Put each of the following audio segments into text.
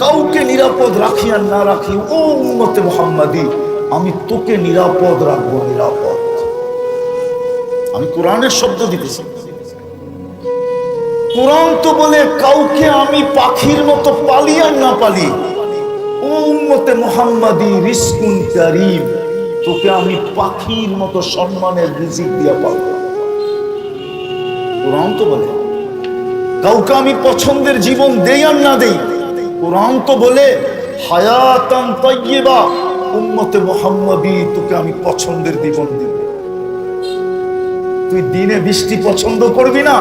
কাউকে নিরাপদ রাখি আর না রাখি, ও উম্মতে মোহাম্মদী, আমি তোকে নিরাপদ রাখব, নিরাপদ। আমি কোরআনের শব্দ দিতেছি। কোরআন তো বলে কাউকে আমি পাখির মতো পালি আর না পালি। ও উম্মতে মোহাম্মদী, রিস্কুন কারিম তোকে আমি পাখির মতো সম্মানের রিজিক দিয়া পাবো। কোরআন তো বলে, কাউকে আমি পছন্দের জীবন দেই আর না দেই কোরআন তো বলে, হায়াতান তাইয়্যিবা, উম্মতে মোহাম্মদী, তোকে আমি পছন্দের জীবন দিব। তুই দিনে বৃষ্টি পছন্দ করবি না,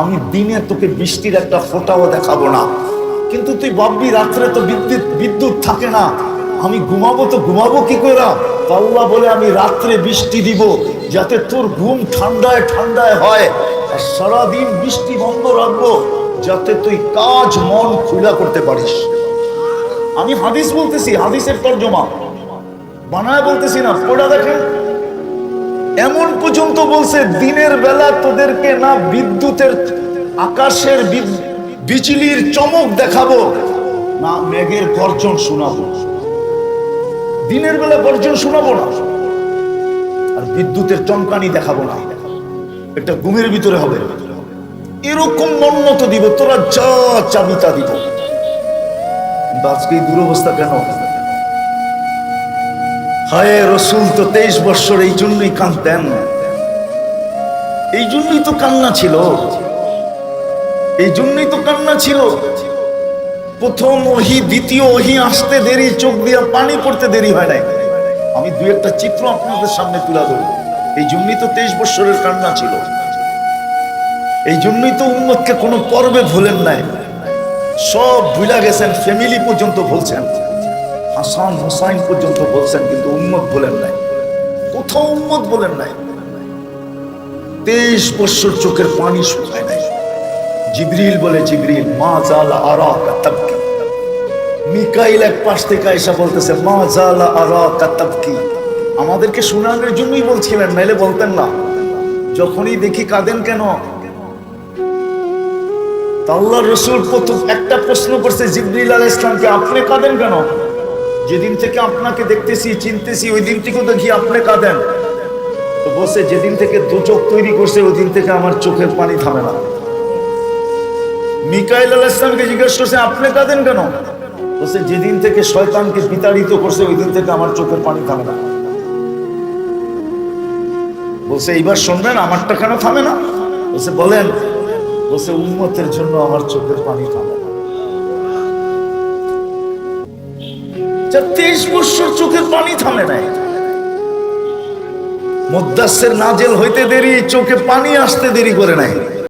আমি দিনে তোকে বৃষ্টির একটা ফোঁটাও দেখাবো না। কিন্তু তুই ভাববি, রাত্রে তো বিদ্যুৎ বিদ্যুৎ থাকে না, আমি ঘুমাবো তো ঘুমাবো কি করে? তো আল্লাহ বলে, আমি রাত্রে বৃষ্টি দিব, যাতে তোর ঘুম ঠান্ডায় ঠান্ডায় হয়, আর সারাদিন বৃষ্টি বন্ধ রাখব। যাতে তুই কাজ মন খুলা করতে পারিস। আমি হাদিস বলতেছি, হাদিসের তর্জমা। বানায় বলতেছি না, পড়া দেখেন। এমন পর্যন্ত বলছে, দিনের বেলা তোদেরকে না বিদ্যুতের আকাশের বিজলির চমক দেখাবো, না মেঘের গর্জন শোনাবো। দিনের বেলা গর্জন শোনাবো না, আর বিদ্যুতের চমকানি দেখাবো না। একটা ঘুমের ভিতরে হবে। এরকম মন্নত দিব, তোরা যা চাবি তা দিব। আজকে এই দুরবস্থা কেন? হায় রসুল, তো তেইশ বৎসর এই জন্যই কাঁদতেন। এই জন্যই তো কান্না ছিল। এই জন্যই তো কান্না ছিল। প্রথম ওহি, দ্বিতীয় ওহি, আসতে দেরি, চোখ দিয়ে পানি পড়তে দেরি হয় নাই। আমি দুই একটা চিত্র আপনাদের সামনে তুলে ধরব। এই জন্যই তো তেইশ বৎসরের কান্না ছিল। এই জন্যই তো উম্মতকে কোনো পর্বে ভুলেন নাই। সব ভুলা গেছেন ফ্যামিলি পর্যন্ত বলছেন হাসান হোসাইন পর্যন্ত বলছেন কিন্তু উম্মত বলেন নাই। কোথাও উম্মত বলেন নাই। তেইশ বৎসর চোখের পানি শুকায় নাই। জিবরিল বলে, জিবরিল, মা জালা আরা কাতাবকি মিকাইল এক পাশ থেকে এসে বলতেছে, মা জালা আরা কাতাবকি আমাদেরকে শোনানোর জন্যই বলছিলেন, নাইলে বলতেন না। যখনই দেখি কাঁদেন কেন আল্লাহ রসুল প্রথম একটা প্রশ্ন করছে, জিবরিল আল ইসলামকে আপনি কাঁদেন কেন? যেদিন থেকে আপনাকে দেখতেছি, চিনতেছি ওই দিন থেকে দেখি আপনি কাঁদেন। তো বলছে, যেদিন থেকে দু চোখ তৈরি করছে ওই দিন থেকে আমার চোখের পানি থামে না। মিকাইল আল ইসলামকে জিজ্ঞেস করছে, আপনি কাঁদেন কেন? বলছে, যেদিন থেকে শয়তানকে বিতাড়িত করছে ওই দিন থেকে আমার চোখের পানি থামে না। বলছে, এইবার শুনবেন, আমারটা কেন থামে না? বলছে, বলেন বলছে উন্মতের জন্য আমার চোখের পানি থামে না যা তেইশ বছর চোখের পানি থামে নাই। মুদাসের নাজেল হইতে দেরি, চোখে পানি আসতে দেরি করে নাই।